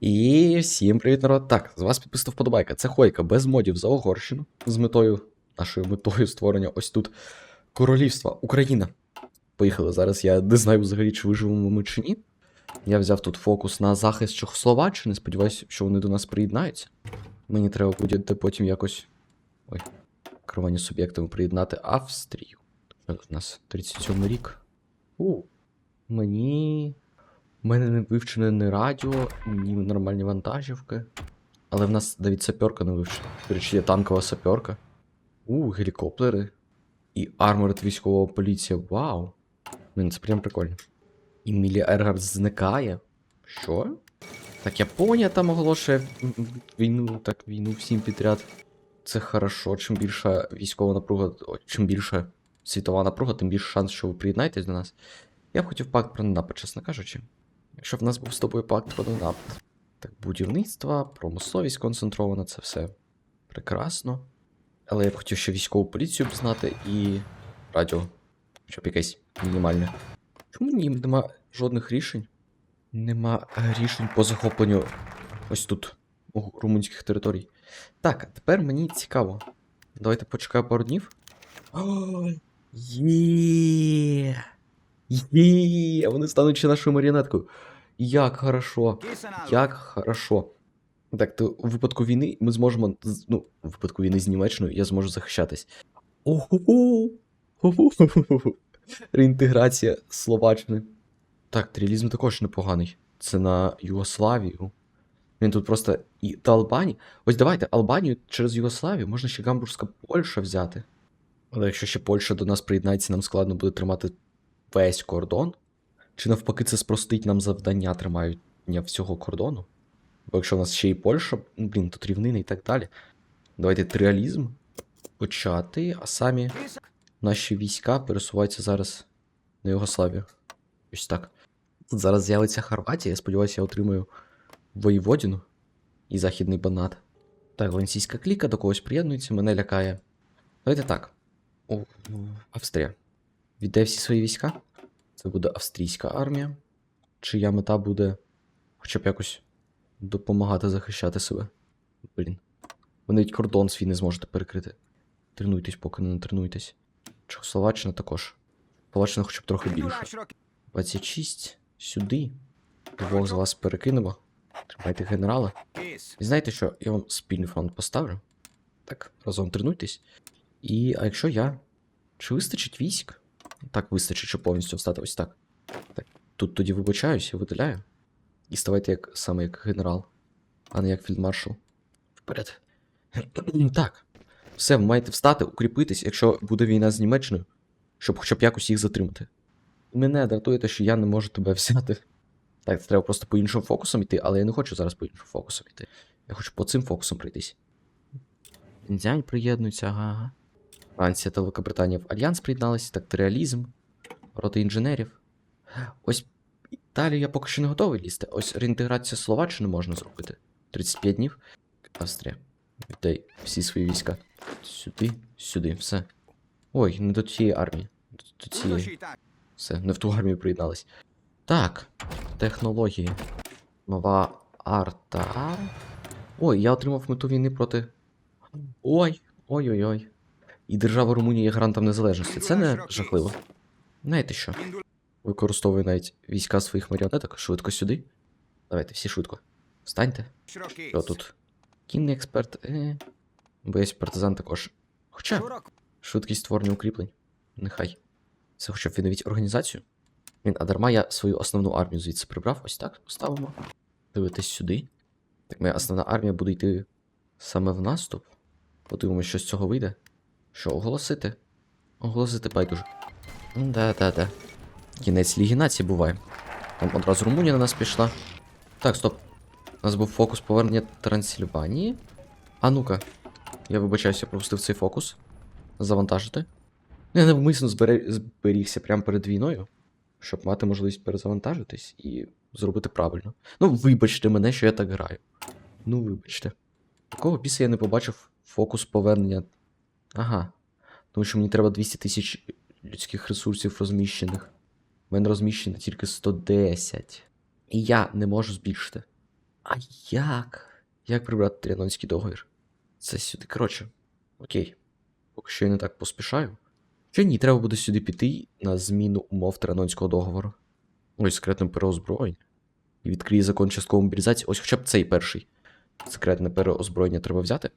І всім привіт, народ. Так, з вас підписана вподобайка. Це Хойка без модів за Угорщину з метою, нашою метою створення ось тут королівства Україна. Поїхали. Зараз я не знаю взагалі, чи виживемо ми чи ні. Я взяв тут фокус на захист Чехословаччини. Сподіваюся, що вони до нас приєднаються. Мені треба буде потім якось. Ой, керування суб'єктами приєднати Австрію. У нас 37 рік. У, мені. У мене не вивчене ні радіо, ні нормальні вантажівки. Але в нас навіть саперка не вивчена. До речі, є танкова саперка. У, гелікоптери. І арморд військова поліція. Вау. Блін, це прям прикольно. І Мілі Ергард зникає. Що? Так, Японія там оголошує війну, так, війну всім підряд. Це хорошо. Чим більша військова напруга, чим більша світова напруга, тим більше шанс, що ви приєднаєтесь до нас. Я б хотів пакт про ненапад, чесно кажучи. Якщо в нас був з тобою пакт про ненапад. Так, будівництво, промисловість концентрована, це все прекрасно. Але я б хотів ще військову поліцію б знати і радіо. Щоб якесь мінімальне. Чому ні, нема жодних рішень? Нема рішень по захопленню ось тут, у румунських територій. Так, а тепер мені цікаво. Давайте почекаю пару днів. Є. Є. Вони стануть ще нашою маріонеткою. Як хорошо. Як хорошо. Так, то у випадку війни ми зможемо. Ну, у випадку війни з Німеччиною я зможу захищатись. Ого! Реінтеграція Словаччини. Так, тріалізм також непоганий. Це на Югославію. Він тут просто і та Албанія. Ось давайте Албанію через Югославію можна ще Гамбурзька Польща взяти. Але якщо ще Польща до нас приєднається, нам складно буде тримати весь кордон. Чи навпаки, це спростить нам завдання тримання всього кордону? Бо якщо в нас ще і Польща, блін, тут рівнини і так далі. Давайте тріалізм почати, а самі наші війська пересуваються зараз на Югославію. Ось так. Тут зараз з'явиться Хорватія, я сподіваюся, я отримаю Воєводіну і Західний Банат. Так, Ленсійська кліка до когось приєднується, мене лякає. Давайте так. О, Австрія. Віддай всі свої війська. Це буде австрійська армія. Чия мета буде хоча б якось допомагати захищати себе. Блін. Ви навіть кордон свій не зможете перекрити. Тренуйтесь, поки не тренуйтесь. Чехословаччина також. Словаччина хоча б трохи більше. 26 сюди. Двох з вас перекинемо. Тримайте генерала. І знаєте що? Я вам спільний фронт поставлю. Так, разом тренуйтесь. І а якщо я. Чи вистачить військ? Так, вистачить, щоб повністю встати ось так. Так, тут тоді вибачаюсь, я видаляю. І ставайте як саме як генерал, а не як фільдмаршал. Вперед. так. Все, ви маєте встати, укріпитись, якщо буде війна з Німеччиною, щоб хоча б якось їх затримати. Мене дратує те, що я не можу тебе взяти. Так, це треба просто по іншим фокусам йти, але я не хочу зараз по іншим фокусам йти. Я хочу по цим фокусам пройтись. Індіань приєднуються, ага. Франція та Великобританія в Альянс приєдналися, так, реалізм, роти інженерів. Ось Італію я поки що не готовий лізти. Ось реінтеграція Словаччини можна зробити. 35 днів. Австрія. Віддай всі свої війська. Сюди, сюди, все. Ой, не до цієї армії. До, до цієї. Все, не в ту армію приєднались. Так, технології. Нова арта. Ой, я отримав мету війни проти. Ой, ой-ой-ой. І держава Румунія є гарантом незалежності. Це не жахливо. Знаєте що? Використовую навіть війська своїх маріонеток швидко сюди. Давайте всі швидко. Встаньте. Що тут? Кінний експерт. Е. Боюсь, партизан також. Хоча, швидкість створення укріплень. Нехай. Це хоча б відновіть організацію. Він, а дарма я свою основну армію звідси прибрав. Ось так поставимо. Дивитись сюди. Так моя основна армія буде йти саме в наступ. Подивимося, що з цього вийде. Що, оголосити? Оголосити байдуже. Да-да-да. Кінець Ліги націй буває. Там одразу Румунія на нас пішла. Так, стоп. У нас був фокус повернення Трансильванії. А ну-ка. Я вибачаюся, пропустив цей фокус. Завантажити. Я навмисно зберігся прямо перед війною, щоб мати можливість перезавантажитись і зробити правильно. Ну, вибачте мене, що я так граю. Ну, вибачте. Такого біса я не побачив фокус повернення. Ага. Тому що мені треба 200 тисяч людських ресурсів розміщених. У мене розміщено тільки 110. І я не можу збільшити. А як? Як прибрати Тріанонський договір? Це сюди. Коротше, окей. Поки що я не так поспішаю. Чи ні, треба буде сюди піти на зміну умов Тріанонського договору. Ось секретне переозброєння. І відкриє закон часткової мобілізації. Ось хоча б цей перший. Секретне переозброєння треба взяти,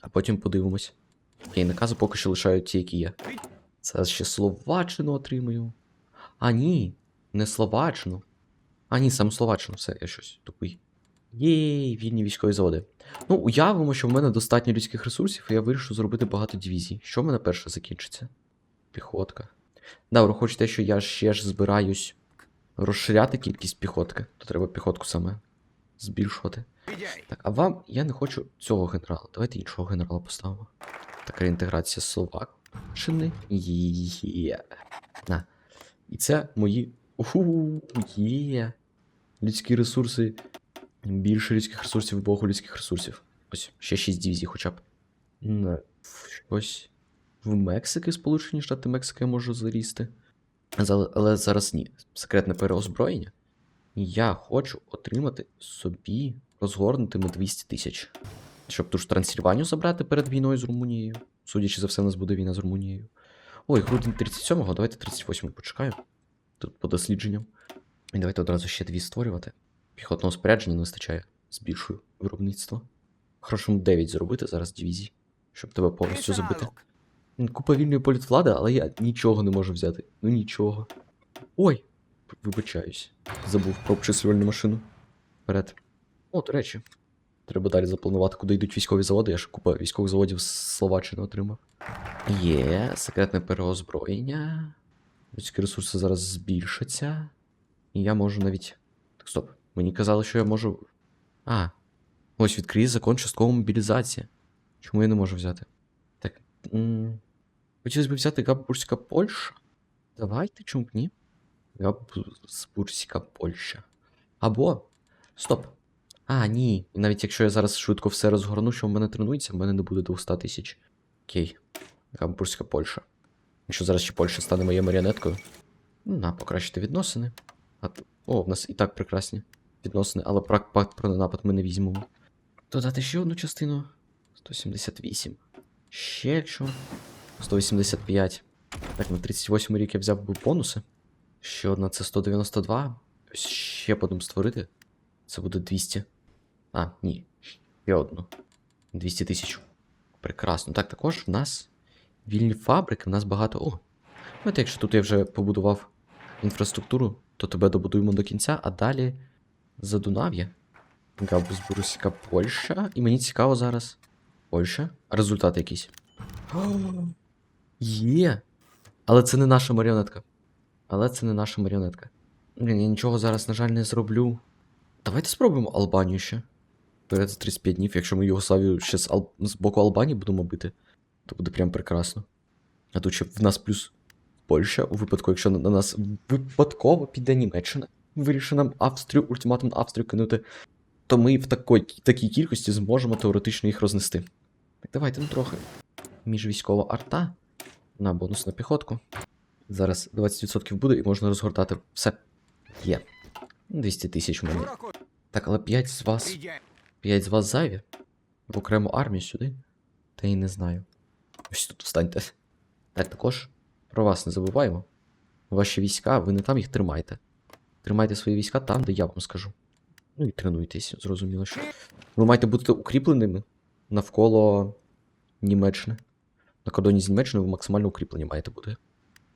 а потім подивимось. Окей, накази поки що лишають ті, які є. Зараз ще Словаччину отримую. А ні, не Словаччину. А ні, саме Словаччину, все, я щось тупий. Єй, вільні військові заводи. Ну, уявимо, що в мене достатньо людських ресурсів, і я вирішу зробити багато дивізій. Що в мене перше закінчиться? Піхотка. Да, враховуючи те, що я ще ж збираюсь розширяти кількість піхотки, то треба піхотку саме збільшувати. Так, а вам я не хочу цього генерала. Давайте іншого генерала поставимо. Така інтеграція Словакчини. Є. На. І це мої. Уху, є. Людські ресурси. Більше людських ресурсів, богу людських ресурсів. Ось, ще 6 дивізій хоча б. На. Щось. В Мексики, Сполучені Штати Мексики я можу залізти. Але, але зараз ні. Секретне переозброєння. Я хочу отримати собі розгорнутими 200 тисяч. Щоб ту ж Трансильванію забрати перед війною з Румунією. Судячи за все, у нас буде війна з Румунією. Ой, грудень 37-го, давайте 38-й почекаю. Тут по дослідженням. І давайте одразу ще дві створювати. Піхотного спорядження не вистачає. Збільшую виробництво. Хорошому 9 зробити зараз дивізій, щоб тебе повністю забити. Купа вільної політвлади, але я нічого не можу взяти. Ну нічого. Ой! Вибачаюсь. Забув про обчислювальну машину. Вперед. О, до речі. Треба далі запланувати, куди йдуть військові заводи. Я ж купа військових заводів з Словаччини отримав. Є, секретне переозброєння. Людські ресурси зараз збільшаться. І я можу навіть. Так, стоп. Мені казали, що я можу. А. Ось відкрий закон часткової мобілізації. Чому я не можу взяти? Так. Хотілося б взяти Габбурзька Польща. Давайте, чому б ні? Габбурзька Польща. Або. Стоп. А, ні. І навіть якщо я зараз швидко все розгорну, що в мене тренується, в мене не буде 200 тисяч. Окей. Габбурзька Польща. Якщо зараз ще Польща стане моєю маріонеткою. Ну, на, покращити відносини. А, о, в нас і так прекрасні відносини, але пакт про напад ми не візьмемо. Додати ще одну частину. 178. Ще якщо. 185. Так, на 38 рік я взяв би бонуси. Ще одна це 192. Ще будемо створити. Це буде 200. А, ні. Ще одну. 200 тисяч. Прекрасно. Так, також в нас вільні фабрики, в нас багато. О! Знаєте, якщо тут я вже побудував інфраструктуру, то тебе добудуємо до кінця, а далі Задунав'я. Габсбурзька Польща. І мені цікаво зараз. Польща. Результат якийсь. Є. Але це не наша маріонетка. Але це не наша маріонетка. Я нічого зараз, на жаль, не зроблю. Давайте спробуємо Албанію ще. Перед 35 днів, якщо ми Югославію ще з, Ал... з боку Албанії будемо бити, то буде прям прекрасно. А тут ще в нас плюс Польща, у випадку, якщо на на нас випадково піде Німеччина, вирішить нам Австрію, ультиматум Австрію кинути, то ми в такій, такій кількості зможемо теоретично їх рознести. Так давайте ну трохи. Міжвійськова арта на бонус на піхотку. Зараз 20% буде і можна розгортати все. Є. 200 тисяч у мене. Так, але 5 з вас. 5 з вас зайві. В окрему армію сюди. Та й не знаю. Ось тут встаньте. Так, також про вас не забуваємо. Ваші війська, ви не там їх тримайте. Тримайте свої війська там, де я вам скажу. Ну і тренуйтесь, зрозуміло, що. Ви маєте бути укріпленими навколо Німеччини. На кордоні з Німеччиною ви максимально укріплені маєте бути.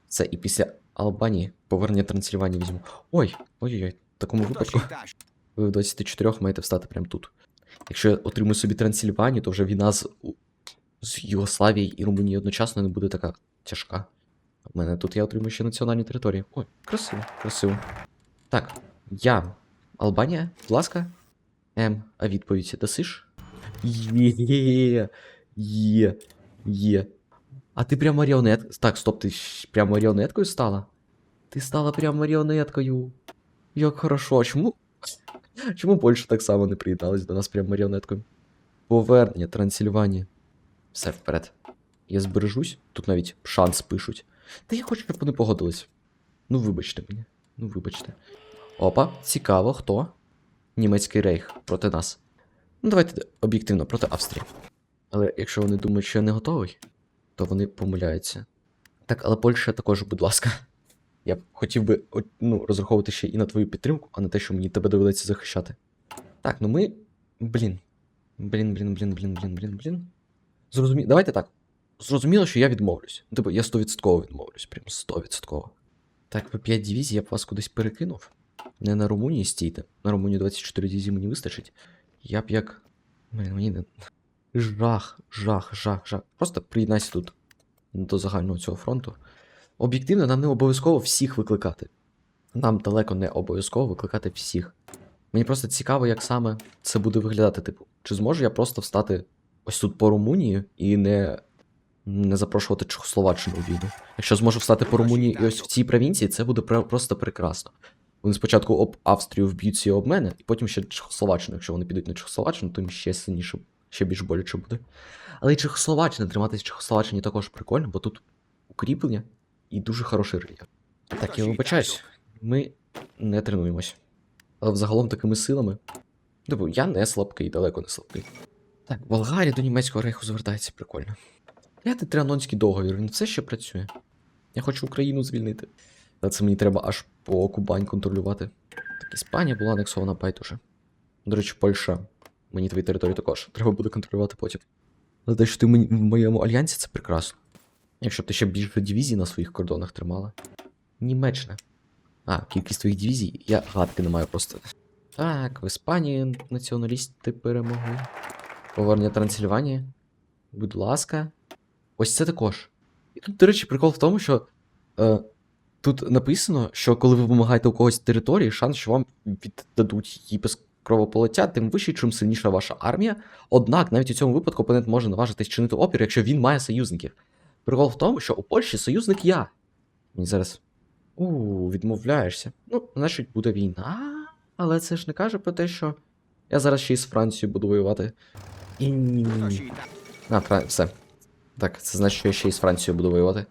Це і після Албанії повернення Трансильванії візьму. Ой, ой-ой-ой, в такому випадку ви в 24 маєте встати прямо тут. Якщо я отримую собі Трансильванію, то вже війна з, з Югославією і Румунією одночасно не буде така тяжка. У мене тут я отримую ще національні території. Ой, красиво, красиво. Так, я. Албанія, будь ласка. М, а відповідь дасиш? Є, є, є. А ти прям маріонет. Так, стоп, ти прям маріонеткою стала? Ти стала прям маріонеткою. Як хорошо. Чому? Чому Польща так само не приєдналась до нас прям маріонеткою? Повернення Трансильванії. Все вперед. Я збережусь, тут навіть шанс пишуть. Та я хочу, щоб вони погодились. Ну, вибачте мені. Ну, вибачте. Опа, цікаво, хто? німецький рейх проти нас. Ну, давайте об'єктивно проти Австрії. Але якщо вони думають, що я не готовий, то вони помиляються. Так, але Польща також, будь ласка. Я б хотів би ну, розраховувати ще і на твою підтримку, а не те, що мені тебе доведеться захищати. Так, ну ми. Блін. Блін, блін, блін, блін, блін, блін, блін. Зрозуміло. Давайте так. Зрозуміло, що я відмовлюсь. Ну, Типу, я 100% відмовлюсь, прям 100%. Так, ви 5 дивізій, я б вас кудись перекинув. Не на Румунії стійте. На Румунії 24 дивізії мені вистачить. Я б як. Блін, мені не. Жах, жах, жах, жах. Просто приєднайся тут до загального цього фронту. Об'єктивно, нам не обов'язково всіх викликати. Нам далеко не обов'язково викликати всіх. Мені просто цікаво, як саме це буде виглядати. Типу, чи зможу я просто встати ось тут по Румунії і не, не запрошувати Чехословаччину у війну. Якщо зможу встати по Румунії і ось в цій провінції, це буде просто прекрасно. Вони спочатку об Австрію вб'ються об мене, і потім ще Чехословаччину. Якщо вони підуть на Чехословаччину, то їм ще сильніше, ще більш боляче буде. Але і Чехословаччина, триматися в Чехословаччині також прикольно, бо тут укріплення і дуже хороший рельєф. Так, я вибачаюсь, ми не тренуємось. Але взагалом такими силами. Типу, я не слабкий, далеко не слабкий. Так, Болгарія до німецького рейху звертається прикольно. Гляньте Трианонський договір, він все ще працює. Я хочу Україну звільнити. Та це мені треба аж по Кубань контролювати. Так, Іспанія була анексована байдуже. До речі, Польща. Мені твої території також. Треба буде контролювати потім. Але те, що ти в моєму альянсі, це прекрасно. Якщо б ти ще більше дивізій на своїх кордонах тримала. Німеччина. А, кількість твоїх дивізій, я гадки не маю просто. Так, в Іспанії націоналісти перемогли. Повернення Трансильванії. Будь ласка. Ось це також. І тут, до речі, прикол в тому, що е, тут написано, що коли ви вимагаєте у когось території, шанс, що вам віддадуть її без кровополиття, тим вищий, чим сильніша ваша армія. Однак, навіть у цьому випадку опонент може наважитись чинити опір, якщо він має союзників. Прикол в тому, що у Польщі союзник я. Мені зараз. У, відмовляєшся. Ну, значить, буде війна. Але це ж не каже про те, що я зараз ще й з Францією буду воювати. І... А, Фран... все. Так, це значить, що я ще й з Францією буду воювати.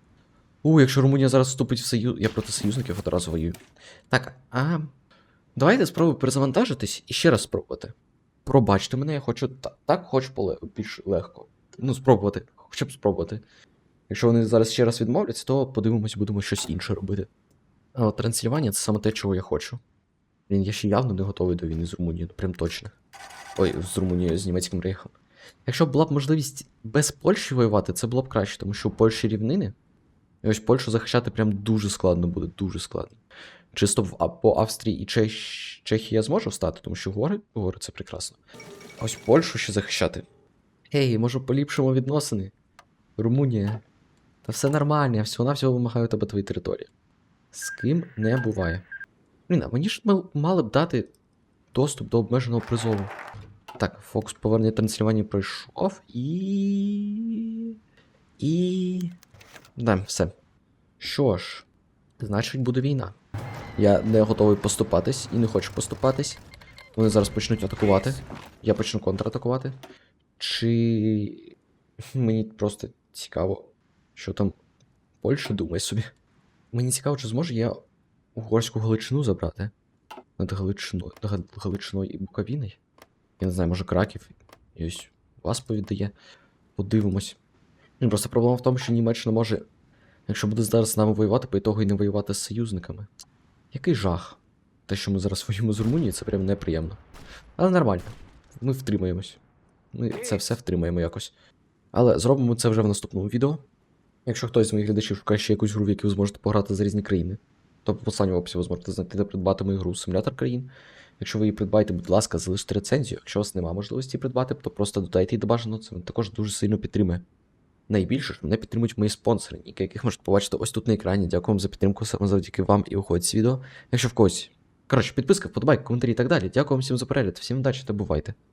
У, якщо Румунія зараз вступить в союз. Я проти союзників одразу воюю. Так, а. Давайте спробую перезавантажитись і ще раз спробувати. Пробачте мене, я хочу так, так хочу поле... більш легко. Ну, спробувати. Хоча б спробувати. Якщо вони зараз ще раз відмовляться, то подивимось, будемо щось інше робити. А от Трансильванія це саме те, чого я хочу. Блін, я ще явно не готовий до війни з Румунією, прям точно. Ой, з Румунією, з німецьким рейхом. Якщо була б можливість без Польщі воювати, це було б краще, тому що у Польщі рівнини. І ось Польщу захищати прям дуже складно буде, дуже складно. Чисто в, по Австрії і Чех... Чехії я зможу встати, тому що гори, гори це прекрасно. Ось Польщу ще захищати. Ей, може поліпшимо відносини? Румунія. Та все нормально, я всього-навсього вимагаю тебе твої території. З ким не буває. Блін, а мені ж мал- мали б дати доступ до обмеженого призову. Так, фокус повернення Трансильванії пройшов і. І. Да, все. Що ж, значить буде війна. Я не готовий поступатись і не хочу поступатись. Вони зараз почнуть атакувати. Я почну контратакувати. Чи. Мені просто цікаво, що там Польща думає собі. Мені цікаво, чи зможу я угорську Галичину забрати над Галичиною, Галичиною і Буковіною. Я не знаю, може Краків і ось вас повіддає. Подивимось. Просто проблема в тому, що Німеччина може, якщо буде зараз з нами воювати, по ітогу і не воювати з союзниками. Який жах. Те, що ми зараз воюємо з Румунією, це прям неприємно. Але нормально. Ми втримаємось. Ми це все втримаємо якось. Але зробимо це вже в наступному відео. Якщо хтось з моїх глядачів шукає ще якусь гру, в яку ви зможете пограти за різні країни, то по посланню в описі ви зможете знайти та придбати мою гру Симулятор країн. Якщо ви її придбаєте, будь ласка, залиште рецензію. Якщо у вас немає можливості придбати, то просто додайте її до бажаного, це мене також дуже сильно підтримує. Найбільше ж мене підтримують мої спонсори, ніки яких можете побачити ось тут на екрані. Дякую вам за підтримку, саме завдяки вам і виходить з відео. Якщо в когось. Коротше, підписка, вподобайка, коментарі і так далі. Дякую вам всім за перегляд, всім удачі та бувайте.